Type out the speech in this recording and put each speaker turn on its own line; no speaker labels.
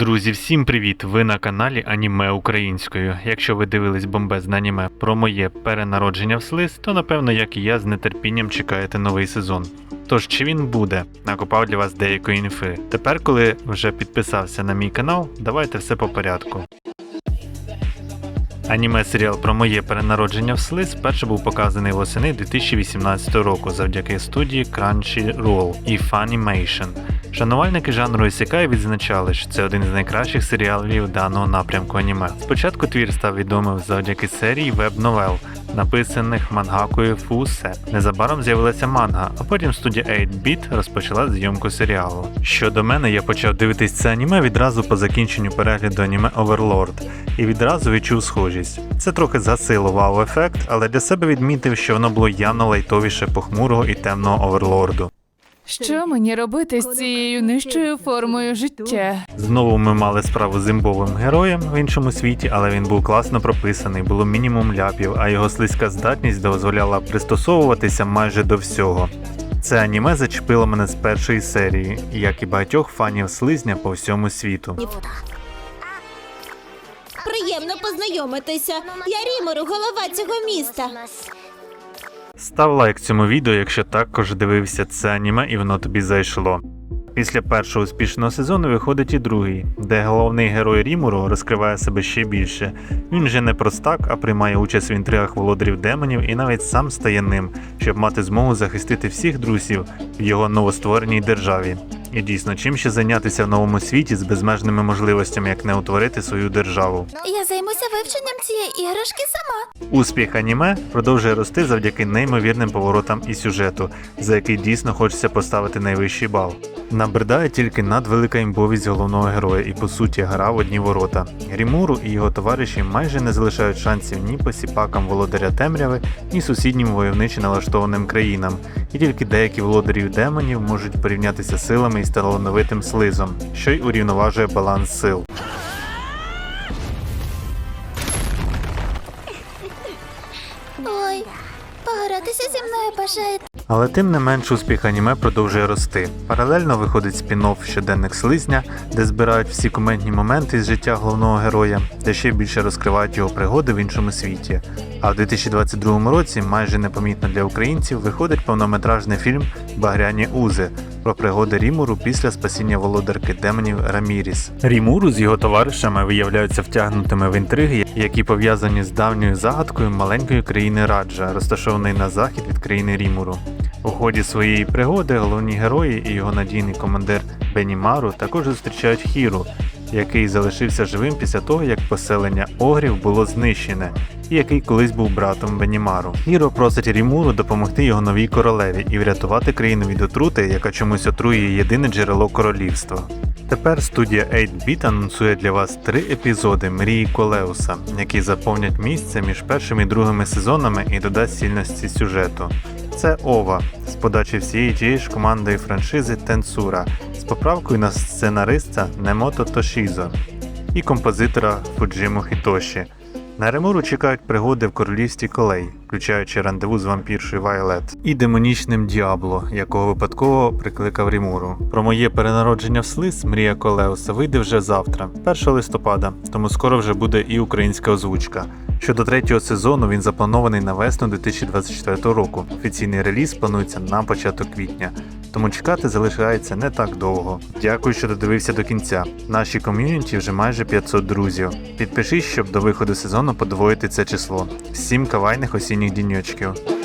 Друзі, всім привіт! Ви на каналі Аніме Українською. Якщо ви дивились бомбезне аніме про моє перенародження в слиз, то напевно, як і я, з нетерпінням чекаєте новий сезон. Тож чи він буде? Накопав для вас деякої інфи. Тепер, коли вже підписався на мій канал, давайте все по порядку. Аніме серіал про моє перенародження в слиз вперше був показаний восени 2018 року завдяки студії Crunchyroll і Funimation. Шанувальники жанру Ісікай відзначали, що це один з найкращих серіалів даного напрямку аніме. Спочатку твір став відомим завдяки серії веб-новел, написаних мангакою Фусе. Незабаром з'явилася манга, а потім студія 8-Bit розпочала зйомку серіалу. Щодо мене, я почав дивитись це аніме відразу по закінченню перегляду аніме Overlord і відразу відчув схожість. Це трохи засило вау-ефект, але для себе відмітив, що воно було явно лайтовіше похмурого і темного оверлорду.
Що мені робити з цією нижчою формою життя?
Знову ми мали справу з імбовим героєм в іншому світі, але він був класно прописаний, було мінімум ляпів, а його слизька здатність дозволяла пристосовуватися майже до всього. Це аніме зачепило мене з першої серії, як і багатьох фанів слизня по всьому світу.
Приємно познайомитися. Я Рімору, голова цього міста.
Став лайк цьому відео, якщо також дивився це аніме і воно тобі зайшло. Після першого успішного сезону виходить і другий, де головний герой Рімуру розкриває себе ще більше. Він же не простак, а приймає участь в інтригах володарів демонів і навіть сам стає ним, щоб мати змогу захистити всіх друзів в його новоствореній державі. І дійсно, чим ще зайнятися в новому світі з безмежними можливостями, як не утворити свою державу.
Я займуся вивченням цієї іграшки сама.
Успіх аніме продовжує рости завдяки неймовірним поворотам і сюжету, за який дійсно хочеться поставити найвищий бал. Набридає тільки надвелика імбовість головного героя і по суті гра в одні ворота. Рімуру і його товариші майже не залишають шансів ні посіпакам володаря темряви, ні сусіднім войовничі налаштованим країнам, і тільки деякі володарів демонів можуть порівнятися силами із талановитим слизом, що й урівноважує баланс сил.
Погратися зі мною бажаєте.
Але тим не менш успіх аніме продовжує рости. Паралельно виходить спін-офф щоденник слизня, де збирають всі коментні моменти з життя головного героя, де ще більше розкривають його пригоди в іншому світі. А в 2022 році, майже непомітно для українців, виходить повнометражний фільм Багряні Узи про пригоди Рімуру після спасіння володарки демонів Раміріс. Рімуру з його товаришами виявляються втягнутими в інтриги, які пов'язані з давньою загадкою маленької країни Раджа, розташованої на захід від країни Рімуру. У ході своєї пригоди головні герої і його надійний командир Бенімару також зустрічають Хіру, який залишився живим після того, як поселення Огрів було знищене, і який колись був братом Бенімару. Хіро просить Рімуру допомогти його новій королеві і врятувати країну від отрути, яка чомусь отруює єдине джерело королівства. Тепер студія 8-Bit анонсує для вас три епізоди Мрії Колеуса, які заповнять місце між першим і другими сезонами і додасть сильності сюжету. Це Ова з подачі всієї тієї ж командою франшизи Тенсура поправкою на сценариста Немото Тошізо і композитора Фуджиму Хітоші. На Ремуру чекають пригоди в королівстві колей, включаючи рандеву з вампіршою Вайолет і демонічним Діабло, якого випадково прикликав Рімуру. Про моє перенародження в слиз Мрія Колеуса вийде вже завтра, 1 листопада, тому скоро вже буде і українська озвучка. Щодо третього сезону він запланований на весну 2024 року. Офіційний реліз планується на початок квітня, тому чекати залишається не так довго. Дякую, що додивився до кінця. Наші ком'юніті вже майже 500 друзів. Підпишись, щоб до виходу сезону подвоїти це число. Всім кавайних осінніх діньочків.